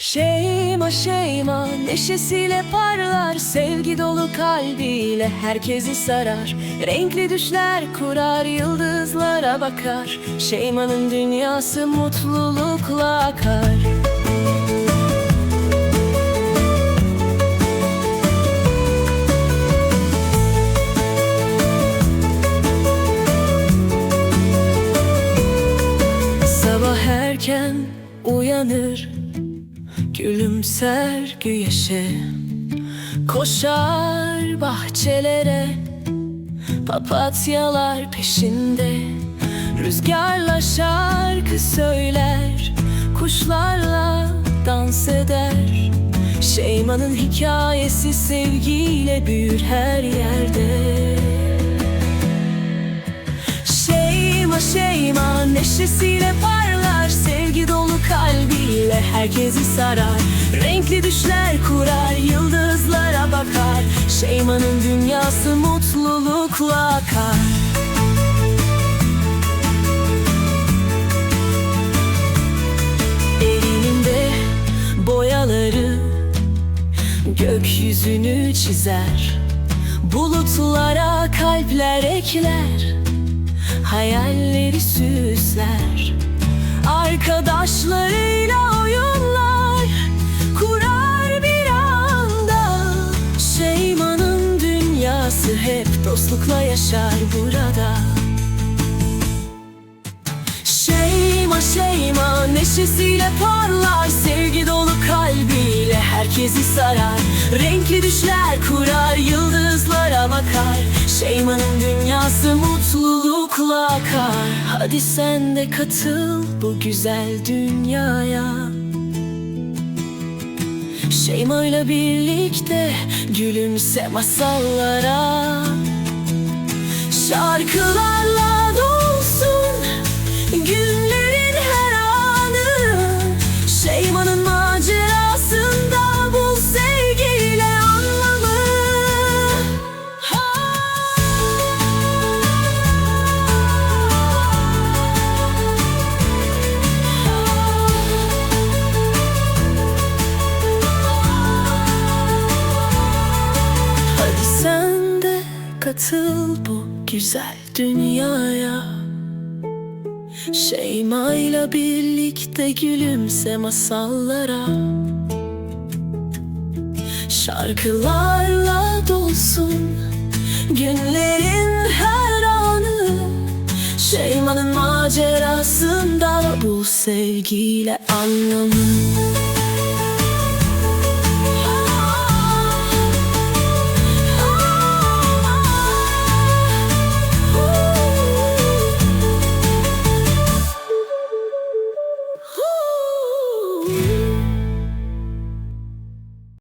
Şeyma şeyma neşesiyle parlar Sevgi dolu kalbiyle herkesi sarar. Renkli düşler kurar yıldızlara bakar. Şeyma'nın dünyası mutlulukla akar. Sabah erken uyanır Gülümser güneşe Koşar bahçelere Papatyalar peşinde Rüzgarla şarkı söyler Kuşlarla dans eder. Şeyma'nın hikayesi sevgiyle büyür her yerde. Şeyma şeyma neşesiyle parlar Sevgi dolu kalbiyle herkesi sarar. Renkli düşler kurar yıldızlara bakar. Şeyma'nın dünyası mutlulukla akar. Elinde boyaları gökyüzünü çizer. Bulutlara kalpler ekler. Hayalleri süsler dostlukla yaşar burada. Şeyma şeyma neşesiyle parlar Sevgi dolu kalbiyle herkesi sarar. Renkli düşler kurar yıldızlara bakar. Şeyma'nın dünyası mutlulukla akar. Hadi sen de katıl bu güzel dünyaya Şeyma'yla birlikte gülümse masallara Şarkılarla katıl bu güzel dünyaya. Şeyma'yla birlikte gülümse masallara. Şarkılarla dolsun günlerin her anı. Şeyma'nın macerasında bul sevgiyle anlamı